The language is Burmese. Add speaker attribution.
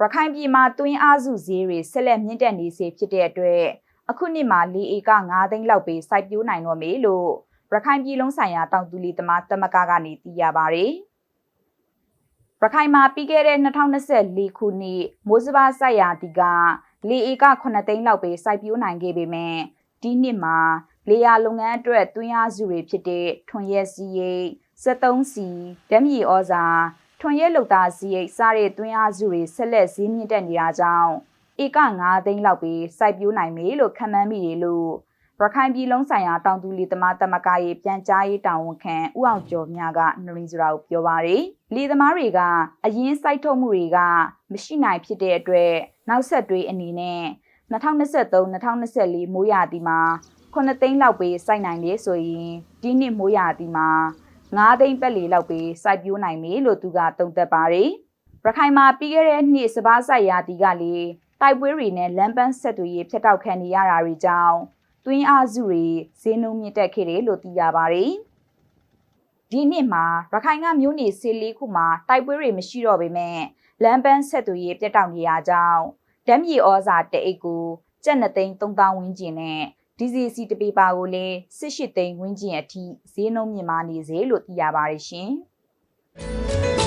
Speaker 1: ရခိုင်ပြည်မှာတွင်းအားစုဈေးတွေဆက်လက်မြင့်တက်နေစေဖြစ်တဲ့အတွက်အခုနှစ်မှာလေအေက9သိန်းလောက်ပဲစိုက်ပျိုးနိုင်တော့မေလို့ရခိုင်ပြည်လုံးဆိုင်ရာတောင်သူလီသမားတမကကနေသိရပါဗျ။ရခိုင်မှာပြီးခဲ့တဲ့2024ခုနှစ်မိုးစဘာစိုက်ရာတီကလေအေက9သိန်းလောက်ပဲစိုက်ပျိုးနိုင်ခဲ့ပေမဲ့ဒီနှစ်မှာလေယာလုပ်ငန်းအတွက်တွင်းအားစုတွေဖြစ်တဲ့ထွန်ရက်စီရိတ်73စီဓာတ်မြေဩဇာ ထွန်ရဲလုတ်သားစည်းရိတ်စားတဲ့တွင်းအားစုတွေဆက်လက်ဈေးမြင့်တက်နေတာကြောင့်ဧက9သိန်းလောက်ပဲစိုက်ပျိုးနိုင်ပြီလို့ခန့်မှန်းမိတယ်လို့ရခိုင်ပြည်လုံးဆိုင်ရာတောင်သူလီသမားတမကရေးပြန်ကြားရေးတာဝန်ခံဦးအောင်ကျော်မြကနရင်းစရာကိုပြောပါရယ်လီသမားတွေကအရင်စိုက်ထုတ်မှုတွေကမရှိနိုင်ဖြစ်တဲ့အတွက်နောက်ဆက်တွဲအနေနဲ့2023-2024မိုးရာသီမှာ9သိန်းလောက်ပဲစိုက်နိုင်လေဆိုရင်ဒီနှစ်မိုးရာသီမှာ 9သိန်းပတ်လီလောက်ပဲစိုက်ပျိုးနိုင်ပြီလို့သူကတုံ့သက်ပါတယ်။ရခိုင်မှာပြီးခဲ့တဲ့နှစ်စပားဆိုင်ရာတီကလေတိုက်ပွဲတွေနဲ့လမ်းပန်းဆက်သွယ်ရေးဖျက်တောက်ခံနေရတာတွေကြောင့်တွင်းအားစုတွေဈေးနှုန်းမြင့်တက်ခဲ့တယ်လို့သိရပါတယ်။ဒီနှစ်မှာရခိုင်ကမြို့နယ်ဆေးလေးခုမှာတိုက်ပွဲတွေမရှိတော့ပေမဲ့လမ်းပန်းဆက်သွယ်ရေးပြတ်တောက်နေရကြောင်းဓာတ်မြေဩဇာတအိတ်ကိုကျပ်2သိန်း3000ဝန်းကျင်နဲ့ DCC တပေပါကိုလည်း18သိန်းဝန်းကျင်အထိဈေးနှုန်းမြင့်မားနေစေလို့သိရပါတယ်ရှင်။